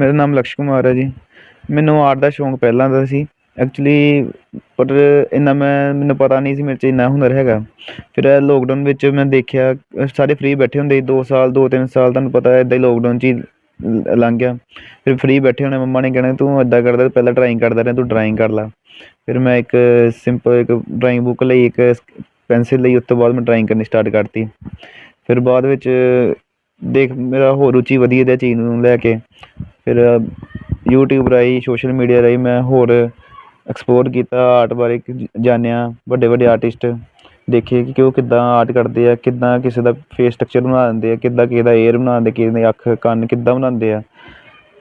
ਮੇਰਾ ਨਾਮ ਲਕਸ਼ ਕੁਮਾਰ ਹੈ ਜੀ। ਮੈਨੂੰ ਆਰਟ ਦਾ ਸ਼ੌਂਕ ਪਹਿਲਾਂ ਦਾ ਸੀ। ਐਕਚੁਅਲੀ ਪਰ ਇੰਨਾ ਮੈਂ, ਮੈਨੂੰ ਪਤਾ ਨਹੀਂ ਸੀ, ਮੇਰੇ 'ਚ ਇੰਨਾ ਹੁਨਰ ਹੈਗਾ। ਫਿਰ ਲੋਕਡਾਊਨ ਵਿੱਚ ਮੈਂ ਦੇਖਿਆ, ਸਾਰੇ ਫ੍ਰੀ ਬੈਠੇ ਹੁੰਦੇ ਸੀ 2 ਸਾਲ 2-3 ਸਾਲ, ਤੁਹਾਨੂੰ ਪਤਾ ਹੈ ਇੱਦਾਂ ਹੀ ਲੋਕਡਾਊਨ 'ਚ ਹੀ ਲੰਘ ਗਿਆ। ਫਿਰ ਫ੍ਰੀ ਬੈਠੇ ਹੋਣੇ, ਮੰਮਾ ਨੇ ਕਹਿਣਾ, ਤੂੰ ਇੱਦਾਂ ਕਰਦਾ, ਪਹਿਲਾਂ ਡਰਾਇੰਗ ਕਰਦਾ ਰਿਹਾ, ਤੂੰ ਡਰਾਇੰਗ ਕਰ ਲਾ। ਫਿਰ ਮੈਂ ਇੱਕ ਸਿੰਪਲ ਇੱਕ ਡਰਾਇੰਗ ਬੁੱਕ ਲਈ, ਇੱਕ ਪੈਨਸਿਲ ਲਈ, ਉਸ ਤੋਂ ਬਾਅਦ ਮੈਂ ਡਰਾਇੰਗ ਕਰਨੀ ਸਟਾਰਟ ਕਰਤੀ। ਫਿਰ ਬਾਅਦ ਵਿੱਚ ਦੇਖ, ਮੇਰਾ ਹੋਰ ਰੁਚੀ ਵਧੀ ਇਹਦੇ ਚੀਜ਼ ਨੂੰ ਲੈ ਕੇ, ਫਿਰ YouTube ਰਾਹੀਂ ਸੋਸ਼ਲ ਮੀਡੀਆ ਰਾਹੀਂ ਮੈਂ ਹੋਰ ਐਕਸਪਲੋਰ ਕੀਤਾ ਆਰਟ ਬਾਰੇ ਜਾਣਿਆ, ਵੱਡੇ ਵੱਡੇ ਆਰਟਿਸਟ ਦੇਖੇ ਕਿ ਉਹ ਕਿੱਦਾਂ ਆਰਟ ਕਰਦੇ ਆ, ਕਿੱਦਾਂ ਕਿਸੇ ਦਾ ਫੇਸ ਸਟਰਕਚਰ ਬਣਾ ਦਿੰਦੇ ਆ, ਕਿੱਦਾਂ ਕਿਸੇ ਦਾ ਏਅਰ ਦਿੰਦੇ ਕਿਸੇ ਦੀ ਅੱਖ, ਕੰਨ ਕਿੱਦਾਂ ਬਣਾਉਂਦੇ ਆ।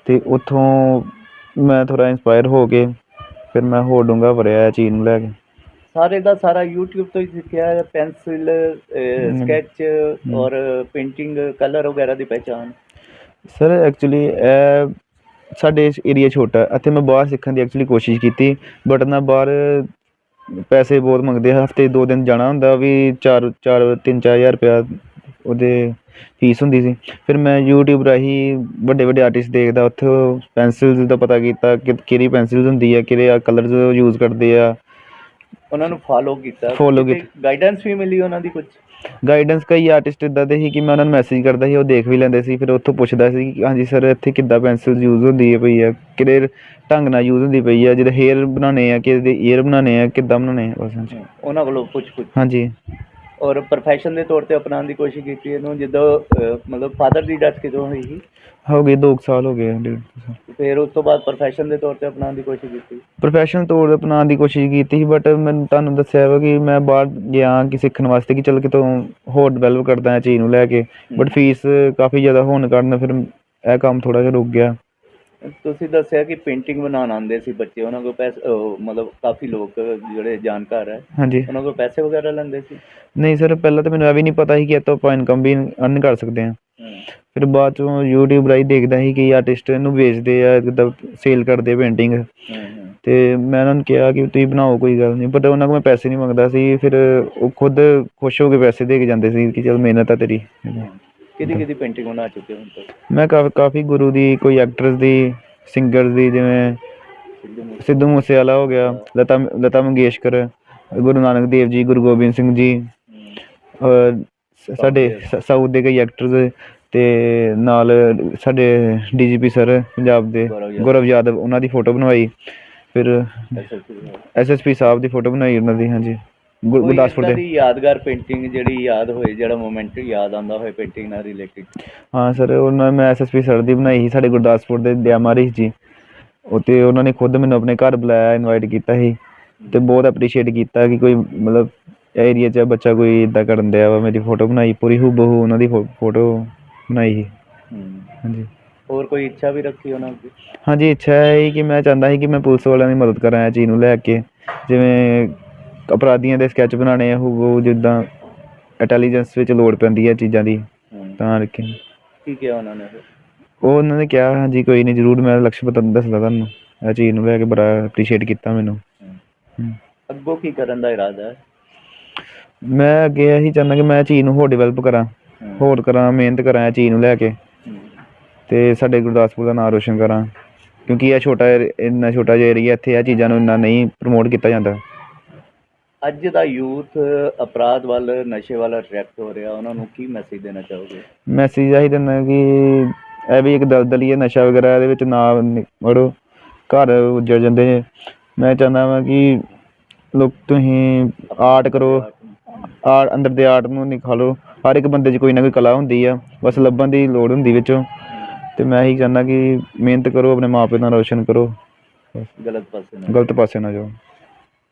ਤੇ ਉੱਥੋਂ ਮੈਂ ਥੋੜ੍ਹਾ ਇੰਸਪਾਇਰ ਹੋ ਕੇ, ਫਿਰ ਮੈਂ ਹੋਰ ਡੂੰਘਾ ਭਰਿਆ ਇਹ ਚੀਜ਼ ਨੂੰ ਲੈ ਕੇ। ਸਾਰੇ ਦਾ ਸਾਰਾ YouTube ਤੋਂ ਹੀ ਸਿੱਖਿਆ ਹੈ ਪੈਨਸਿਲ। ਸਕੈਚ ਔਰ ਪੇਂਟਿੰਗ ਕਲਰ ਵਗੈਰਾ ਦੀ ਪਹਿਚਾਨ ਸਰ ਐਕਚੁਅਲੀ ਸਾਡੇ ਏਰੀਆ ਛੋਟਾ। ਇੱਥੇ ਮੈਂ ਬਾਹਰ ਸਿੱਖਣ ਦੀ ਐਕਚੁਅਲੀ ਕੋਸ਼ਿਸ਼ ਕੀਤੀ ਬਟ ਨਾ ਬਾਹਰ ਪੈਸੇ ਬਹੁਤ ਮੰਗਦੇ ਆ ਹਫ਼ਤੇ ਦੋ ਦਿਨ ਜਾਣਾ ਹੁੰਦਾ ਵੀ 4 4 3 4000 ਰੁਪਇਆ ਉਹਦੇ ਫੀਸ ਹੁੰਦੀ ਸੀ ਫਿਰ ਮੈਂ YouTube ਰਾਹੀਂ ਵੱਡੇ ਵੱਡੇ ਆਰਟਿਸਟ ਦੇਖਦਾ ਉੱਥੇ ਪੈਨਸਿਲਸ ਦਾ ਪਤਾ ਕੀਤਾ ਕਿ ਕਿਹੜੀ ਪੈਨਸਿਲਸ ਹੁੰਦੀ ਆ ਕਿਹੜੇ ਕਲਰਸ ਯੂਜ਼ ਕਰਦੇ ਆ ਉਹਨਾਂ ਨੂੰ ਫਾਲੋ ਕੀਤਾ। Follow ਕੀਤਾ। ਗਾਈਡੈਂਸ ਵੀ ਮਿਲੀ ਉਹਨਾਂ ਦੀ ਕੁਝ ਗਾਈਡੈਂਸ ਕਈ ਆਰਟਿਸਟ ਇਦਾਂ ਦੇ ਸੀ ਕਿ ਮੈਂ ਉਹਨਾਂ ਨੂੰ ਮੈਸੇਜ ਕਰਦਾ ਸੀ ਉਹ ਦੇਖ ਵੀ ਲੈਂਦੇ ਸੀ ਫਿਰ ਉੱਥੋਂ ਪੁੱਛਦਾ ਸੀ ਕਿ ਹਾਂਜੀ ਸਰ ਇੱਥੇ ਕਿੱਦਾਂ ਪੈਨਸਿਲ ਯੂਜ਼ ਹੁੰਦੀ ਹੈ ਪਈ ਕਿਹੜੇ ਢੰਗ ਨਾਲ ਯੂਜ਼ ਹੁੰਦੀ ਪਈ ਆ? ਜਿਹਦੇ ਹੇਅਰ ਬਣਾਉਣੇ ਆ ਕਿਹਦੇ ਈਅਰ ਬਣਾਉਣੇ ਆ ਕਿੱਦਾਂ ਬਣਾਉਣੇ ਆ? ਬਸ ਹਾਂਜੀ। ਉਹਨਾਂ ਕੋਲੋਂ ਪੁੱਛ ਪੁੱਛ। ਹਾਂਜੀ। ਔਰ ਪ੍ਰੋਫੈਸ਼ਨ ਦੇ ਤੌਰ ਤੇ ਅਪਣਾਉਣ ਦੀ ਕੋਸ਼ਿਸ਼ ਕੀਤੀ ਇਹਨੂੰ ਜਦੋਂ ਅਹ, ਮਤਲਬ ਫਾਦਰ ਦੀ ਡੈਥ ਕਿਦੋਂ ਹੋਈ ਸੀ? ਹੋ ਗਏ 2 ਸਾਲ ਹੋ ਗਏ ਡੇਢ ਕੁ ਸਾਲ। ਫਿਰ ਉਸ ਤੋਂ ਬਾਅਦ ਪ੍ਰੋਫੈਸ਼ਨ ਦੇ ਤੌਰ ਤੇ ਅਪਣਾਉਣ ਦੀ ਕੋਸ਼ਿਸ਼ ਕੀਤੀ। ਪ੍ਰੋਫੈਸ਼ਨਲ ਤੌਰ ਤੇ ਅਪਣਾਉਣ ਦੀ ਕੋਸ਼ਿਸ਼ ਕੀਤੀ ਸੀ ਬਟ ਮੈਨੂੰ ਤੁਹਾਨੂੰ ਦੱਸਿਆ ਵਾ ਕਿ ਮੈਂ ਬਾਹਰ ਗਿਆ ਕਿ ਸਿੱਖਣ ਵਾਸਤੇ ਕਿ ਚਲ ਕਿਤੋਂ ਹੋਰ ਡਿਵੈਲਪ ਕਰਦਾ ਇਹ ਚੀਜ਼ ਨੂੰ ਲੈ ਕੇ ਬਟ ਫੀਸ ਕਾਫੀ ਜ਼ਿਆਦਾ ਹੋਣ ਕਾਰਨ ਫਿਰ ਇਹ ਕੰਮ ਥੋੜਾ ਜਿਹਾ ਰੁਕ ਗਿਆ। ਤੁਸੀਂ ਦੱਸਿਆ ਕਿ ਪੇਂਟਿੰਗ ਬਣਾਉਣ ਆਉਂਦੇ ਸੀ ਬੱਚੇ ਉਹਨਾਂ ਕੋਲ ਪੈਸੇ ਉਹ, ਮਤਲਬ ਕਾਫੀ ਲੋਕ ਜਿਹੜੇ ਜਾਣਕਾਰ ਹੈ। ਹਾਂਜੀ। ਉਹਨਾਂ ਕੋਲ ਪੈਸੇ ਵਗੈਰਾ ਲੈਂਦੇ ਸੀ? ਨਹੀਂ ਸਰ ਪਹਿਲਾਂ ਤਾਂ ਮੈਨੂੰ ਇਹ ਵੀ ਨਹੀਂ ਪਤਾ ਸੀ ਕਿ ਇਹ ਤੋਂ ਆਪਾਂ ਇਨਕਮ ਵੀ ਅਰਨ ਕਰ ਸਕਦੇ ਹਾਂ। ਫਿਰ ਬਾਅਦ ਚੋਂ YouTube ਰਾਹੀਂ ਦੇਖਦਾ ਸੀ ਕਿ ਆਰਟਿਸਟ ਇਹਨੂੰ ਵੇਚਦੇ ਆ ਕਿੱਦਾਂ ਸੇਲ ਕਰਦੇ ਪੇਂਟਿੰਗ ਤੇ ਮੈਂ ਉਹਨਾਂ ਨੂੰ ਕਿਹਾ ਕਿ ਤੁਸੀਂ ਬਣਾਓ ਕੋਈ ਗੱਲ ਨਹੀਂ। ਬਟ ਉਹਨਾਂ ਕੋਲ ਮੈਂ ਪੈਸੇ ਨਹੀਂ ਮੰਗਦਾ ਸੀ। ਫਿਰ ਉਹ ਖੁਦ ਖੁਸ਼ ਹੋ ਕੇ ਪੈਸੇ ਦੇ ਕੇ ਜਾਂਦੇ ਸੀ ਕਿ ਚਲ ਮਿਹਨਤ ਆ ਤੇਰੀ। ਕਿਹਦੀ ਕਿਹਦੀ ਪੇਂਟਿੰਗ ਬਣਾ ਚੁੱਕੇ ਹੁਣ ਤੱਕ? ਮੈਂ ਕਾਫੀ ਕਾਫੀ ਗੁਰੂ ਦੀ ਕੋਈ ਐਕਟਰਸ ਦੀ ਸਿੰਗਰਸ ਦੀ ਜਿਵੇਂ ਸਿੱਧੂ ਮੂਸੇ- ਸਿੱਧੂ ਮੂਸੇਵਾਲਾ ਹੋ ਗਿਆ ਲਤਾ ਲਤਾ ਮੰਗੇਸ਼ਕਰ ਗੁਰੂ ਨਾਨਕ ਦੇਵ ਜੀ ਗੁਰੂ ਗੋਬਿੰਦ ਸਿੰਘ ਜੀ ਸਾਡੇ ਸਾਊਥ ਦੇ ਕਈ ਐਕਟਰਸ ਤੇ ਨਾਲ ਸਾਡੇ ਡੀਜੀਪੀ ਸਰ ਪੰਜਾਬ ਦੇ ਗੌਰਵ ਯਾਦਵ। ਉਹਨਾਂ ਦੀ ਫੋਟੋ ਬਣਵਾਈ। ਫਿਰ। ਐਸਐਸਪੀ ਸਾਹਿਬ ਦੀ ਫੋਟੋ ਬਣਾਈ ਉਹਨਾਂ ਦੀ ਹਾਂਜੀ। ਗੁਰਦਾਸਪੁਰ ਦੇ। ਦੀ ਯਾਦਗਾਰ ਪੇਂਟਿੰਗ ਜਿਹੜੀ ਯਾਦ ਹੋਏ ਜਿਹੜਾ ਮੋਮੈਂਟ ਯਾਦ ਆਉਂਦਾ ਹੋਏ ਪੇਂਟਿੰਗ ਨਾਲ ਰਿਲੇਟਡ ਹਾਂ ਸਰ ਉਹਨਾਂ ਮੈਂ ਐਸਐਸਪੀ ਸਰ ਦੀ ਬਣਾਈ ਸੀ ਸਾਡੇ ਗੁਰਦਾਸਪੁਰ ਦੇ ਦਿਆਮਾਰੀ ਜੀ। ਉਤੇ ਉਹਨਾਂ ਨੇ ਖੁਦ ਮੈਨੂੰ ਆਪਣੇ ਘਰ ਬੁਲਾਇਆ ਇਨਵਾਈਟ ਕੀਤਾ ਸੀ। ਤੇ ਬਹੁਤ ਐਪਰੀਸ਼ੀਏਟ ਕੀਤਾ ਕਿ ਕੋਈ ਮਤਲਬ ਏਰੀਆ 'ਚ ਬੱਚਾ ਕੋਈ ਇਦਾਂ ਕਰਨ ਦਿਆ ਵਾ ਮੇਰੀ ਫੋਟੋ ਬਣਾਈ ਪੂਰੀ ਹੂਬਹੂ ਉਹਨਾਂ ਦੀ ਫੋਟੋ ਬਣਾਈ ਸੀ। ਹਾਂਜੀ। ਹੋਰ ਕੋਈ ਇੱਛਾ ਵੀ ਰੱਖੀ ਉਹਨਾਂ ਦੀ? ਹਾਂਜੀ ਇੱਛਾ ਹੈ ਕਿ ਮੈਂ ਚਾਹੁੰਦਾ ਸੀ ਕਿ ਮੈਂ ਪੁਲਿਸ ਵਾਲਿਆਂ ਦੀ ਮਦਦ ਕਰਾਂ ਇਹ ਚੀਜ਼ ਨੂੰ ਲੈ ਕੇ। ਜਿਵੇਂ ਅਪਰਾਧੀਆਂ ਦੇ ਸਕੈਚ ਬਣਾਉਣੇ ਆ ਹੂਬਹੂ ਜਿੱਦਾਂ ਇੰਟੈਲੀਜੈਂਸ ਵਿੱਚ ਲੋੜ ਪੈਂਦੀ ਹੈ ਚੀਜ਼ਾਂ ਦੀ ਤਾਂ ਕਰਕੇ। ਕੀ ਕਿਹਾ ਉਹਨਾਂ ਨੇ ਫਿਰ? ਉਹ ਉਹਨਾਂ ਨੇ ਕਿਹਾ ਹਾਂਜੀ ਕੋਈ ਨਹੀਂ ਜ਼ਰੂਰ ਮੈਂ ਲਕਸ਼ ਪਤਾ ਦੱਸਦਾ ਤੁਹਾਨੂੰ। ਇਹ ਚੀਜ਼ ਨੂੰ ਲੈ ਕੇ ਬੜਾ ਅਪਰੀਸ਼ੀਏਟ ਕੀਤਾ ਮੈਨੂੰ। ਅੱਗੋਂ ਕੀ ਕਰਨ ਦਾ ਇਰਾਦਾ ਹੈ? ਮੈਂ ਅੱਗੇ ਇਹੀ ਚਾਹੁੰਦਾ ਕਿ ਮੈਂ ਇਹ ਚੀਜ਼ ਨੂੰ ਹੋਰ ਡਿਵੈਲਪ ਕਰਾਂ। ਹੋਰ ਕਰਾਂ ਮਿਹਨਤ ਕਰਾਂ ਇਹ ਚੀਜ਼ ਨੂੰ ਲੈ ਕੇ। ਤੇ ਸਾਡੇ ਗੁਰਦਾਸਪੁਰ ਦਾ ਨਾਮ ਰੋਸ਼ਨ ਕਰਾਂ। ਕਿਉਂਕਿ ਇਹ ਛੋਟਾ ਇੰਨਾ ਛੋਟਾ ਜਿਹਾ ਏਰੀਆ ਇੱਥੇ ਇਹ ਚੀਜ਼ਾਂ ਨੂੰ ਇੰਨਾ ਨਹੀਂ ਪ੍ਰਮੋਟ ਕੀਤਾ ਜਾਂਦਾ। ਅੱਜ ਦਾ ਯੂਥ ਅਪਰਾਧ ਵੱਲ ਨਸ਼ੇ ਵੱਲ ਅਟਰੈਕਟ ਹੋ ਰਿਹਾ। ਉਹਨਾਂ ਨੂੰ ਕੀ ਮੈਸੇਜ ਦੇਣਾ ਚਾਹੋਗੇ? ਮੈਸੇਜ ਆਹੀ ਦਿੰਦਾ ਕਿ ਇਹ ਵੀ ਇੱਕ ਦਲਦਲ ਹੀ ਨਸ਼ਾ ਵਗੈਰਾ ਇਹਦੇ ਵਿੱਚ ਨਾ ਵੜੋ ਘਰ ਉੱਜੜ ਜਾਂਦੇ ਨੇ ਮੈਂ ਚਾਹੁੰਦਾ ਵਾਂ ਕਿ ਲੋਕ ਤੁਸੀਂ ਆਰਟ ਕਰੋ। ਆਰਟ ਅੰਦਰ ਦੇ ਆਰਟ ਨੂੰ ਨਿਖਾਲੋ। ਹਰ ਇੱਕ ਬੰਦੇ 'ਚ ਕੋਈ ਨਾ ਕੋਈ ਕਲਾ ਹੁੰਦੀ ਆ ਬਸ ਲੱਭਣ ਦੀ ਲੋੜ ਹੁੰਦੀ ਵਿੱਚੋਂ। ਤੇ ਮੈਂ ਇਹੀ ਚਾਹੁੰਦਾ ਕਿ ਮਿਹਨਤ ਕਰੋ ਆਪਣੇ ਮਾਪੇ ਦਾ ਰੋਸ਼ਨ ਕਰੋ। ਗਲਤ ਪਾਸੇ ਨਾ ਗਲਤ ਪਾਸੇ ਨਾ ਜਾਓ।